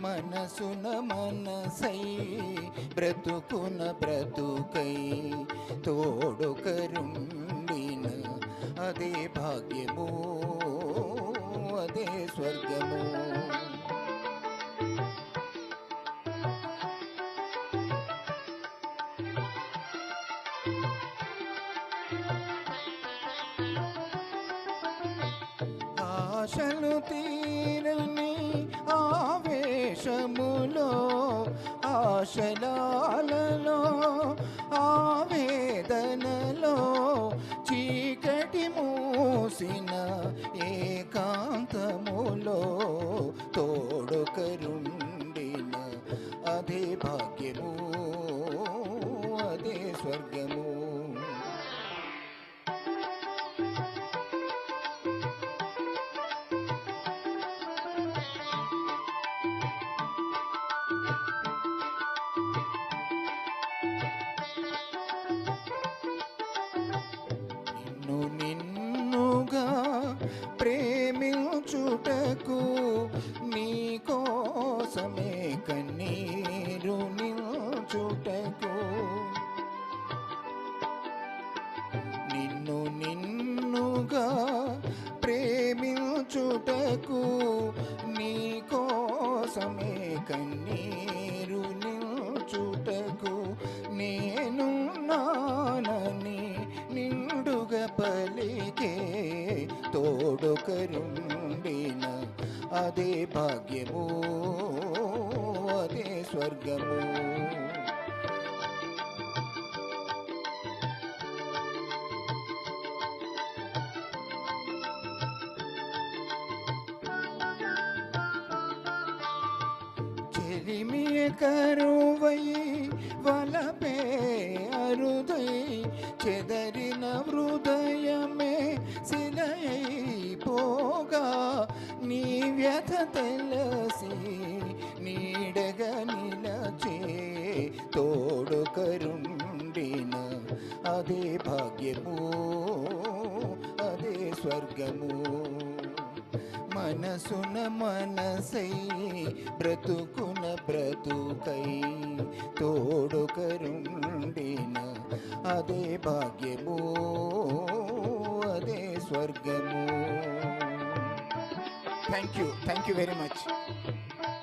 మనసున మనసై బ్రతుకున బ్రతుకై తోడుకరుండిన అదే భాగ్యము అదే స్వర్గము. ఆశలు తీరని ఆవేశములో ఆశలాలలో ఆవేదనలో చీకటి మూసిన ఏకాంతములో తోడు కరుండిన అదే భాగ్యము అదే స్వర్గము. నిన్ను నిన్నుగా ప్రేమించుటకు నీ కోసమే కన్నీరు నిల్చుటకు. నిన్ను నిన్నుగా ప్రేమించుటకు నీ కోసమే కన్నీరు నిల్చుటకు నేను నా నిండుగా పలికే తోడు కరుండిన అదే భాగ్యము అదే స్వర్గము చెలిమియ కరువై వలపే హృదయ చెదరిన హృదయమే శిలయై పోగా. నీ వ్యథ తెలసి నీడగ నిలచే తోడు కరుండిన అదే భాగ్యము అదే స్వర్గము. మనసున మనసై బ్రతుకున బ్రతుకై తోడు కరుండిన అదే భాగ్యము అదే స్వర్గము. Thank you thank you very much